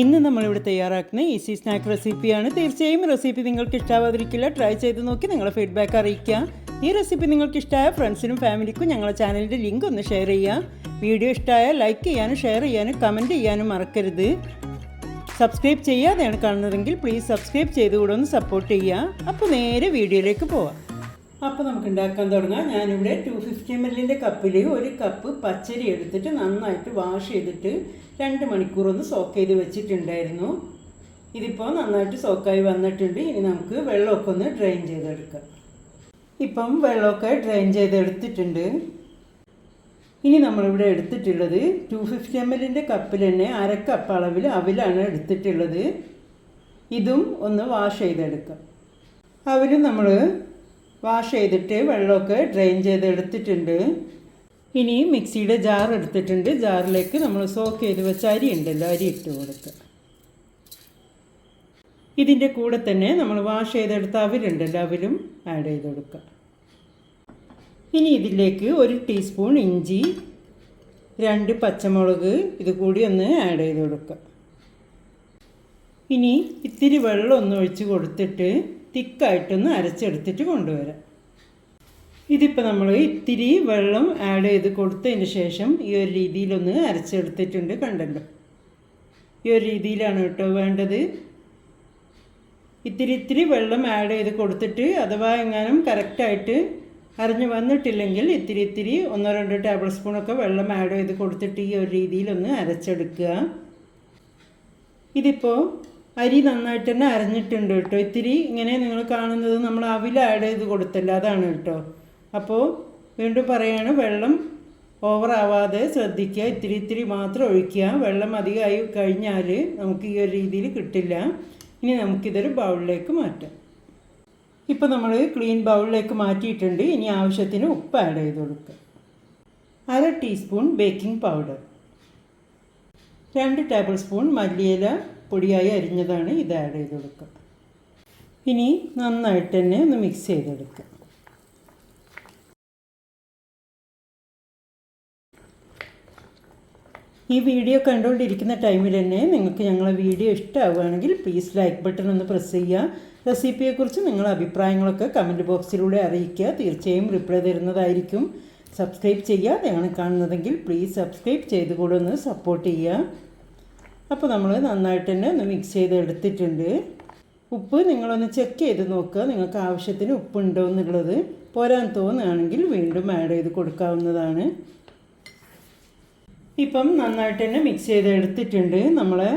ഇന്ന് നമ്മളിവിടെ തയ്യാറാക്കുന്ന ഈസി സ്നാക്ക് റെസിപ്പിയാണ്. തീർച്ചയായും റെസിപ്പി നിങ്ങൾക്ക് ഇഷ്ടാവാതിരിക്കില്ല ട്രൈ ചെയ്ത് നോക്കി നിങ്ങളുടെ ഫീഡ്ബാക്ക് അറിയിക്കുക. ഈ റെസിപ്പി നിങ്ങൾക്ക് ഇഷ്ടമായ ഫ്രണ്ട്സിനും ഫാമിലിക്കും ഞങ്ങളുടെ ചാനലിന്റെ ലിങ്ക് ഒന്ന് ഷെയർ ചെയ്യുക. വീഡിയോ ഇഷ്ടമായ ലൈക്ക് ചെയ്യാനും ഷെയർ ചെയ്യാനും കമന്റ് ചെയ്യാനും മറക്കരുത്. സബ്സ്ക്രൈബ് ചെയ്യാതെയാണ് കാണുന്നതെങ്കിൽ പ്ലീസ് സബ്സ്ക്രൈബ് ചെയ്തുകൂടെ ഒന്ന് സപ്പോർട്ട് ചെയ്യുക. അപ്പോൾ നേരെ വീഡിയോയിലേക്ക് പോവാം. അപ്പോൾ നമുക്ക് ഉണ്ടാക്കാൻ തുടങ്ങാം. ഞാനിവിടെ ടു ഫിഫ്റ്റി എം എല്ലിന്റെ കപ്പിൽ ഒരു കപ്പ് പച്ചരി എടുത്തിട്ട് നന്നായിട്ട് വാഷ് ചെയ്തിട്ട് രണ്ട് മണിക്കൂർ ഒന്ന് സോക്ക് ചെയ്ത് വെച്ചിട്ടുണ്ടായിരുന്നു. ഇതിപ്പോൾ നന്നായിട്ട് സോക്കായി വന്നിട്ടുണ്ട്. ഇനി നമുക്ക് വെള്ളമൊക്കെ ഒന്ന് ഡ്രെയിൻ ചെയ്തെടുക്കാം. ഇപ്പം വെള്ളമൊക്കെ ഡ്രെയിൻ ചെയ്തെടുത്തിട്ടുണ്ട്. ഇനി നമ്മളിവിടെ എടുത്തിട്ടുള്ളത് ടു ഫിഫ്റ്റി എം എല്ലിന്റെ കപ്പിൽ തന്നെ അരക്കപ്പ് കപ്പ് അളവിൽ അവിലാണ് എടുത്തിട്ടുള്ളത്. ഇതും ഒന്ന് വാഷ് ചെയ്തെടുക്കാം. അവിലും നമ്മൾ വാഷ് ചെയ്തിട്ട് വെള്ളമൊക്കെ ഡ്രെയിൻ ചെയ്ത് എടുത്തിട്ടുണ്ട്. ഇനി മിക്സിയുടെ ജാർ എടുത്തിട്ടുണ്ട്. ജാറിലേക്ക് നമ്മൾ സോക്ക് ചെയ്ത് വെച്ച അരി ഉണ്ടല്ലോ അരി ഇട്ട് കൊടുക്കുക. ഇതിന്റെ കൂടെ തന്നെ നമ്മൾ വാഷ് ചെയ്തെടുത്ത അവരുണ്ടല്ലോ അവരും ആഡ് ചെയ്ത് കൊടുക്കുക. ഇനി ഇതിലേക്ക് ഒരു ടീസ്പൂൺ ഇഞ്ചി രണ്ട് പച്ചമുളക് ഇത് കൂടി ഒന്ന് ആഡ് ചെയ്ത് കൊടുക്കുക. ഇനി ഇത്തിരി വെള്ളം ഒന്ന് ഒഴിച്ച് കൊടുത്തിട്ട് തിക്കായിട്ടൊന്ന് അരച്ചെടുത്തിട്ട് കൊണ്ടുവരാം. ഇതിപ്പോൾ നമ്മൾ ഇത്തിരി വെള്ളം ആഡ് ചെയ്ത് കൊടുത്തതിന് ശേഷം ഈ ഒരു രീതിയിലൊന്ന് അരച്ചെടുത്തിട്ടുണ്ട് കണ്ടല്ലോ. ഈ ഒരു രീതിയിലാണ് കേട്ടോ വേണ്ടത്. ഇത്തിരി ഇത്തിരി വെള്ളം ആഡ് ചെയ്ത് കൊടുത്തിട്ട് അഥവാ എങ്ങാനും കറക്റ്റായിട്ട് അറിഞ്ഞു വന്നിട്ടില്ലെങ്കിൽ ഇത്തിരി ഇത്തിരി ഒന്നോ രണ്ടോ ടേബിൾ സ്പൂണൊക്കെ വെള്ളം ആഡ് ചെയ്ത് കൊടുത്തിട്ട് ഈ ഒരു രീതിയിലൊന്ന് അരച്ചെടുക്കുക. ഇതിപ്പോൾ അരി നന്നായിട്ട് തന്നെ അരഞ്ഞിട്ടുണ്ട് കേട്ടോ. ഇത്തിരി ഇങ്ങനെ നിങ്ങൾ കാണുന്നത് നമ്മൾ അവിൽ ആഡ് ചെയ്ത് കൊടുത്തില്ല. അതാണ് കേട്ടോ. അപ്പോൾ വീണ്ടും പറയാണ് വെള്ളം ഓവറാവാതെ ശ്രദ്ധിക്കുക. ഇത്തിരി ഇത്തിരി മാത്രം ഒഴിക്കുക. വെള്ളം അധികമായി കഴിഞ്ഞാൽ നമുക്ക് ഈ ഒരു രീതിയിൽ കിട്ടില്ല. ഇനി നമുക്കിതൊരു ബൗളിലേക്ക് മാറ്റാം. ഇപ്പോൾ നമ്മൾ ക്ലീൻ ബൗളിലേക്ക് മാറ്റിയിട്ടുണ്ട്. ഇനി ആവശ്യത്തിന് ഉപ്പ് ആഡ് ചെയ്ത് കൊടുക്കുക. അര ടീസ്പൂൺ ബേക്കിംഗ് പൗഡർ. രണ്ട് ടേബിൾ സ്പൂൺ മല്ലിയില. പൊടിയായി അരിഞ്ഞതാണ് ഇത് ആഡ് ചെയ്ത് കൊടുക്കുക. ഇനി നന്നായിട്ട് തന്നെ ഒന്ന് മിക്സ് ചെയ്തെടുക്കുക. ഈ വീഡിയോ കണ്ടുകൊണ്ടിരിക്കുന്ന ടൈമിൽ തന്നെ നിങ്ങൾക്ക് ഞങ്ങളെ വീഡിയോ ഇഷ്ടമാവുകയാണെങ്കിൽ പ്ലീസ് ലൈക്ക് ബട്ടൺ ഒന്ന് പ്രസ് ചെയ്യുക. റെസിപ്പിയെക്കുറിച്ച് നിങ്ങളുടെ അഭിപ്രായങ്ങളൊക്കെ കമന്റ് ബോക്സിലൂടെ അറിയിക്കുക. തീർച്ചയായും റിപ്ലൈ തരുന്നതായിരിക്കും. സബ്സ്ക്രൈബ് ചെയ്യുക. ചെയ്യാതെയാണ് കാണുന്നതെങ്കിൽ പ്ലീസ് സബ്സ്ക്രൈബ് ചെയ്ത് കൂടെ ഒന്ന് സപ്പോർട്ട് ചെയ്യുക. അപ്പോൾ നമ്മൾ നന്നായിട്ട് തന്നെ ഒന്ന് മിക്സ് ചെയ്ത് എടുത്തിട്ടുണ്ട് ഉപ്പ് നിങ്ങളൊന്ന് ചെക്ക് ചെയ്ത് നോക്കുക. നിങ്ങൾക്ക് ആവശ്യത്തിന് ഉപ്പുണ്ടോ എന്നുള്ളത് പോരാൻ തോന്നുകയാണെങ്കിൽ വീണ്ടും ആഡ് ചെയ്ത് കൊടുക്കാവുന്നതാണ്. ഇപ്പം നന്നായിട്ട് തന്നെ മിക്സ് ചെയ്ത് എടുത്തിട്ടുണ്ട് നമ്മളെ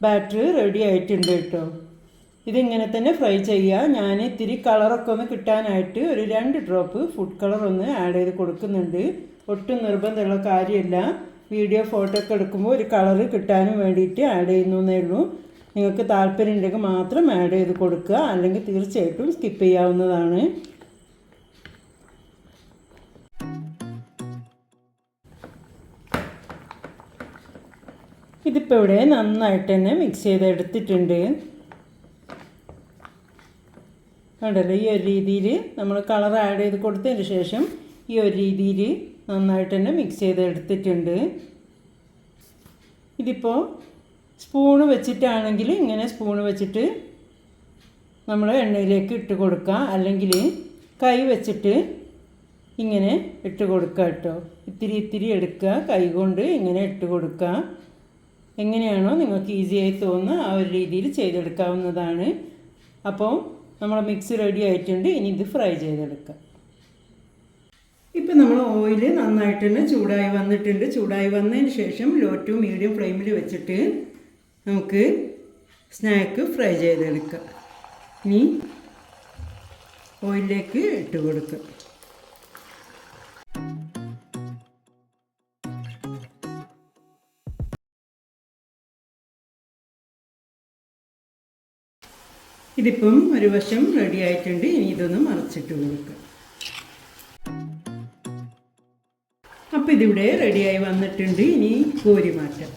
ബാറ്റർ റെഡി ആയിട്ടുണ്ട് കേട്ടോ. ഇതിങ്ങനെ തന്നെ ഫ്രൈ ചെയ്യുക. ഞാൻ ഇത്തിരി കളറൊക്കെ ഒന്ന് കിട്ടാനായിട്ട് ഒരു രണ്ട് ഡ്രോപ്പ് ഫുഡ് കളർ ഒന്ന് ആഡ് ചെയ്ത് കൊടുക്കുന്നുണ്ട്. ഒട്ടും നിർബന്ധമുള്ള കാര്യമല്ല. വീഡിയോ ഫോട്ടോ ഒക്കെ എടുക്കുമ്പോൾ ഒരു കളറ് കിട്ടാനും വേണ്ടിയിട്ട് ആഡ് ചെയ്യുന്നു എന്നേ ഉള്ളൂ. നിങ്ങൾക്ക് താല്പര്യം ഉണ്ടെങ്കിൽ മാത്രം ആഡ് ചെയ്ത് കൊടുക്കുക. അല്ലെങ്കിൽ തീർച്ചയായിട്ടും സ്കിപ്പ് ചെയ്യാവുന്നതാണ്. ഇതിപ്പോൾ ഇവിടെ നന്നായിട്ട് തന്നെ മിക്സ് ചെയ്തെടുത്തിട്ടുണ്ട്. കണ്ടല്ലോ? ഈ ഒരു രീതിയിൽ നമ്മൾ കളർ ആഡ് ചെയ്ത് കൊടുത്തതിന് ശേഷം ഈ ഒരു രീതിയിൽ നന്നായിട്ട് തന്നെ മിക്സ് ചെയ്ത് എടുത്തിട്ടുണ്ട് ഇതിപ്പോൾ സ്പൂണ് വെച്ചിട്ടാണെങ്കിൽ ഇങ്ങനെ സ്പൂണ് വെച്ചിട്ട് നമ്മൾ എണ്ണയിലേക്ക് ഇട്ട് കൊടുക്കുക അല്ലെങ്കിൽ കൈ വെച്ചിട്ട് ഇങ്ങനെ ഇട്ട് കൊടുക്കുക കേട്ടോ ഇത്തിരി ഇത്തിരി എടുക്കുക കൈ കൊണ്ട് ഇങ്ങനെ ഇട്ട് കൊടുക്കുക എങ്ങനെയാണോ നിങ്ങൾക്ക് ഈസിയായി തോന്നുന്ന ആ ഒരു രീതിയിൽ ചെയ്തെടുക്കാവുന്നതാണ്. അപ്പോൾ നമ്മളെ മിക്സ് റെഡി ആയിട്ടുണ്ട്. ഇനി ഇത് ഫ്രൈ ചെയ്തെടുക്കാം. ഇപ്പം നമ്മൾ ഓയിൽ നന്നായിട്ട് തന്നെ ചൂടായി വന്നിട്ടുണ്ട്. ചൂടായി വന്നതിന് ശേഷം ലോ ടു മീഡിയം ഫ്ലെയിമിൽ വെച്ചിട്ട് നമുക്ക് സ്നാക്ക് ഫ്രൈ ചെയ്തെടുക്കാം. ഇനി ഓയിലിലേക്ക് ഇട്ട് കൊടുക്കുക ഇതിപ്പം ഒരു വശം റെഡി ആയിട്ടുണ്ട്. ഇനി ഇതൊന്ന് മറച്ചിട്ട് കൊടുക്കുക അപ്പം ഇതിവിടെ റെഡിയായി വന്നിട്ടുണ്ട്. ഇനി കോരി മാറ്റാം.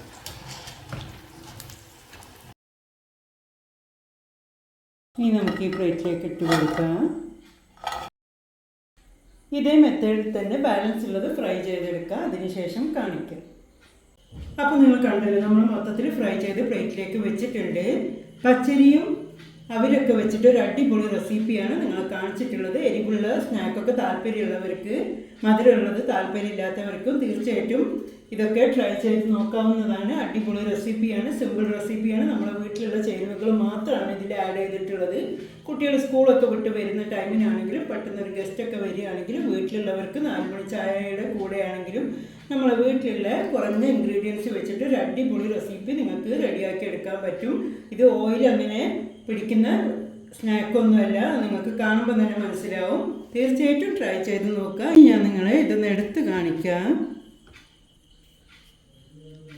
ഇനി നമുക്ക് ഈ പ്ലേറ്റിലേക്ക് ഇട്ട് കൊടുക്കാം. ഇതേ മെത്തേഡിൽ തന്നെ ബാലൻസ് ഉള്ളത് ഫ്രൈ ചെയ്തെടുക്കുക അതിനുശേഷം കാണിക്കാം. അപ്പോൾ നിങ്ങൾ കണ്ടല്ലോ നമ്മൾ മൊത്തത്തിൽ ഫ്രൈ ചെയ്ത് പ്ലേറ്റിലേക്ക് വെച്ചിട്ടുണ്ട്. പച്ചരിയും അവരൊക്കെ വെച്ചിട്ട് ഒരു അടിപൊളി റെസിപ്പിയാണ് നിങ്ങൾ കാണിച്ചിട്ടുള്ളത്. എരിവുള്ള സ്നാക്കൊക്കെ താല്പര്യമുള്ളവർക്ക് മധുരമുള്ളത് താല്പര്യമില്ലാത്തവർക്കും തീർച്ചയായിട്ടും ഇതൊക്കെ ട്രൈ ചെയ്ത് നോക്കാവുന്നതാണ്. അടിപൊളി റെസിപ്പിയാണ് സിമ്പിൾ റെസിപ്പിയാണ്. നമ്മുടെ വീട്ടിലുള്ള ചേരുവകൾ മാത്രമാണ് ഇതിൽ ആഡ് ചെയ്തിട്ടുള്ളത്. കുട്ടികൾ സ്കൂളൊക്കെ വിട്ട് വരുന്ന ടൈമിനാണെങ്കിലും പെട്ടെന്ന് ഒരു ഗസ്റ്റൊക്കെ വരികയാണെങ്കിലും വീട്ടിലുള്ളവർക്ക് നാലുമണി ചായയുടെ കൂടെയാണെങ്കിലും നമ്മളെ വീട്ടിലുള്ള കുറഞ്ഞ ഇൻഗ്രീഡിയൻസ് വെച്ചിട്ട് ഒരു അടിപൊളി റെസിപ്പി നിങ്ങൾക്ക് റെഡിയാക്കി എടുക്കാൻ പറ്റും. ഇത് ഓയിൽ അങ്ങനെ പിടിക്കുന്ന സ്നാക്കൊന്നുമല്ല നിങ്ങൾക്ക് കാണുമ്പോൾ തന്നെ മനസ്സിലാവും. തീർച്ചയായിട്ടും ട്രൈ ചെയ്ത് നോക്കുക. ഞാൻ നിങ്ങളെ ഇതൊന്ന് എടുത്ത് കാണിക്കാം.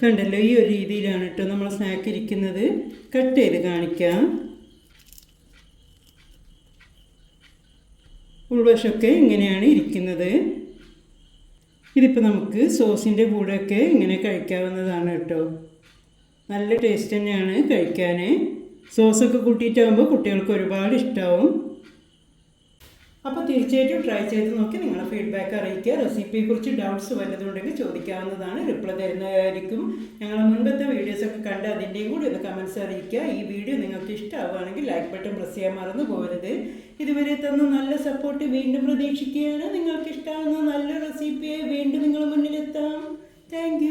കണ്ടല്ലോ ഈ ഒരു രീതിയിലാണ് കേട്ടോ നമ്മൾ സ്നാക്ക് ഇരിക്കുന്നത്. കട്ട് ചെയ്ത് കാണിക്കാം. ഉൾവശമൊക്കെ ഇങ്ങനെയാണ് ഇരിക്കുന്നത്. ഇതിപ്പോൾ നമുക്ക് സോസിന്റെ കൂടെയൊക്കെ ഇങ്ങനെ കഴിക്കാവുന്നതാണ് കേട്ടോ. നല്ല ടേസ്റ്റ് തന്നെയാണ് കഴിക്കാൻ സോസൊക്കെ കൂട്ടിയിട്ടാകുമ്പോൾ കുട്ടികൾക്ക് ഒരുപാട് ഇഷ്ടമാവും അപ്പോൾ തീർച്ചയായിട്ടും ട്രൈ ചെയ്ത് നോക്കി നിങ്ങളുടെ ഫീഡ്ബാക്ക് അറിയിക്കുക. റെസിപ്പിയെക്കുറിച്ച് ഡൗട്ട്സ് വല്ലതുണ്ടെങ്കിൽ ചോദിക്കാവുന്നതാണ്. റിപ്ലൈ തരുന്നതായിരിക്കും. ഞങ്ങളുടെ മുൻപത്തെ വീഡിയോസൊക്കെ കണ്ട് അതിന്റെയും കൂടി ഒന്ന് കമൻസ് അറിയിക്കുക. ഈ വീഡിയോ നിങ്ങൾക്ക് ഇഷ്ടമാവുകയാണെങ്കിൽ ലൈക്ക് ബട്ടൺ പ്രസ് ചെയ്യാൻ മറന്നു പോകരുത്. ഇതുവരെ തന്ന നല്ല സപ്പോർട്ട് വീണ്ടും പ്രതീക്ഷിക്കുകയാണ്. നിങ്ങൾക്ക് ഇഷ്ടമാകുന്ന നല്ല റെസിപ്പിയെ വീണ്ടും നിങ്ങളുടെ മുന്നിലെത്താം. താങ്ക്